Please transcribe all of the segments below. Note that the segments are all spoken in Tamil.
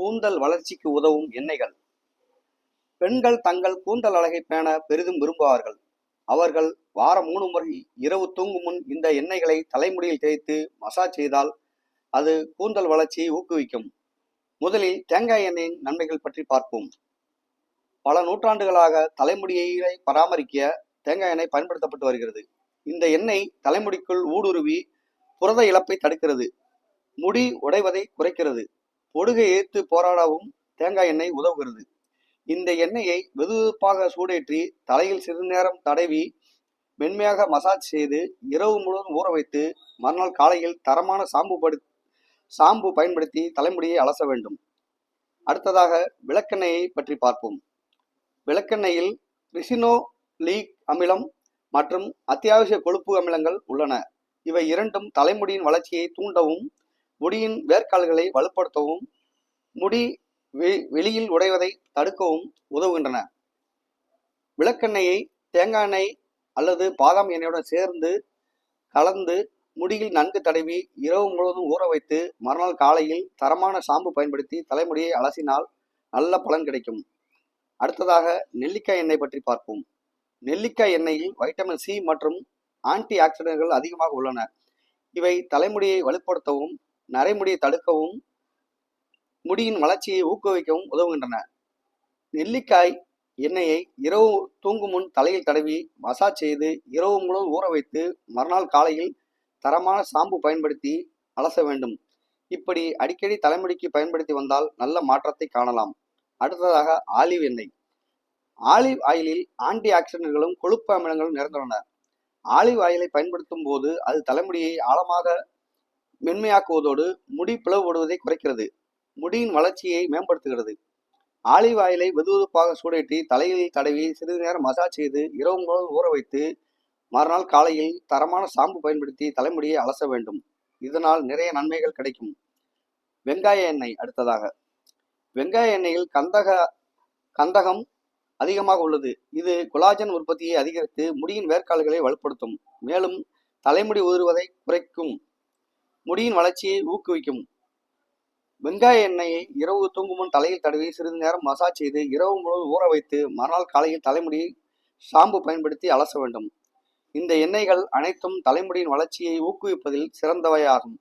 கூந்தல் வளர்ச்சிக்கு உதவும் எண்ணெய்கள். பெண்கள் தங்கள் கூந்தல் அழகை பேண பெரிதும் விரும்புவார்கள். அவர்கள் வாரம் மூணு முறை இரவு தூங்கும் முன் இந்த எண்ணெய்களை தலைமுடியில் தேய்த்து மசாஜ் செய்தால் அது கூந்தல் வளர்ச்சியை ஊக்குவிக்கும். முதலில் தேங்காய் எண்ணெயின் நன்மைகள் பற்றி பார்ப்போம். பல நூற்றாண்டுகளாக தலைமுடியை பராமரிக்க தேங்காய் எண்ணெய் பயன்படுத்தப்பட்டு வருகிறது. இந்த எண்ணெய் தலைமுடிக்குள் ஊடுருவி புரத இழப்பை தடுக்கிறது. முடி உடைவதை குறைக்கிறது. பொடுகை எதிர்த்து போராடவும் தேங்காய் எண்ணெய் உதவுகிறது. இந்த எண்ணெயை வெதுவெதுப்பாக சூடேற்றி தலையில் சிறிது நேரம் தடவி மென்மையாக மசாஜ் செய்து இரவு முழுவதும் ஊற வைத்து மறுநாள் காலையில் தரமான சாம்பு படு சாம்பு பயன்படுத்தி தலைமுடியை அலச வேண்டும். அடுத்ததாக விளக்கெண்ணெயை பற்றி பார்ப்போம். விளக்கெண்ணெயில் ரிசினோ லீக் அமிலம் மற்றும் அத்தியாவசிய கொழுப்பு அமிலங்கள் உள்ளன. இவை இரண்டும் தலைமுடியின் வளர்ச்சியை தூண்டவும் முடியின் வேர்க்கால்களை வலுப்படுத்தவும் முடி வெ- வெளியில் உடைவதை தடுக்கவும் உதவுகின்றன. விளக்கெண்ணெயை தேங்காய் எண்ணெய் அல்லது பாதாம் எண்ணெயுடன் சேர்ந்து கலந்து முடியில் நன்கு தடவி இரவு முழுவதும் ஊற வைத்து மறுநாள் காலையில் தரமான ஷாம்பு பயன்படுத்தி தலைமுடியை அலசினால் நல்ல பலன் கிடைக்கும். அடுத்ததாக நெல்லிக்காய் எண்ணெய் பற்றி பார்ப்போம். நெல்லிக்காய் எண்ணெயில் வைட்டமின் சி மற்றும் ஆன்டி ஆக்சிடென்ட்கள் அதிகமாக உள்ளன. இவை தலைமுடியை வலுப்படுத்தவும் நரைமுடியை தடுக்கவும் முடியின் வளர்ச்சியை ஊக்குவிக்கவும் உதவுகின்றன. நெல்லிக்காய் எண்ணெயை இரவு தூங்கும் முன் தலையில் தடவி மசாஜ் செய்து இரவு முழுவதும் ஊற வைத்து மறுநாள் காலையில் தரமான சாம்பு பயன்படுத்தி அலச வேண்டும். இப்படி அடிக்கடி தலைமுடிக்கு பயன்படுத்தி வந்தால் நல்ல மாற்றத்தை காணலாம். அடுத்ததாக ஆலிவ் எண்ணெய். ஆலிவ் ஆயிலில் ஆன்டி ஆக்சிடென்ட்களும் கொழுப்பு அமிலங்களும் நிறைந்துள்ளன. ஆலிவ் ஆயிலை பயன்படுத்தும் போது அது தலைமுடியை ஆழமாக மென்மையாக்குவதோடு முடி பிளவுபடுவதை குறைக்கிறது. முடியின் வளர்ச்சியை மேம்படுத்துகிறது. ஆலிவ் ஆயிலை வெதுவெதுப்பாக சூடேற்றி தலையில் தடவி சிறிது நேரம் மசாஜ் செய்து இரவு முழுவதும் ஊற வைத்து மறுநாள் காலையில் தரமான ஷாம்பு பயன்படுத்தி தலைமுடியை அலச வேண்டும். இதனால் நிறைய நன்மைகள் கிடைக்கும். வெங்காய எண்ணெய் அடுத்ததாக. வெங்காய எண்ணெயில் கந்தக கந்தகம் அதிகமாக உள்ளது. இது குலாஜன் உற்பத்தியை அதிகரித்து முடியின் வேர்க்கால்களை வலுப்படுத்தும். மேலும் தலைமுடி உதிர்வதை குறைக்கும். முடியின் வளர்ச்சியை ஊக்குவிக்கும். வெங்காய எண்ணெயை இரவு தூங்கும் முன் தலையில் தடவி சிறிது நேரம் மசாஜ் செய்து இரவு முழுவதும் ஊற வைத்து மறுநாள் காலையில் தலைமுடியை ஷாம்பு பயன்படுத்தி அலச வேண்டும். இந்த எண்ணெய்கள் அனைத்தும் தலைமுடியின் வளர்ச்சியை ஊக்குவிப்பதில் சிறந்தவையாகும்.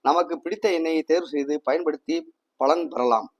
நமக்கு பிடித்த எண்ணெயை தேர்வு செய்து பயன்படுத்தி பலன் பெறலாம்.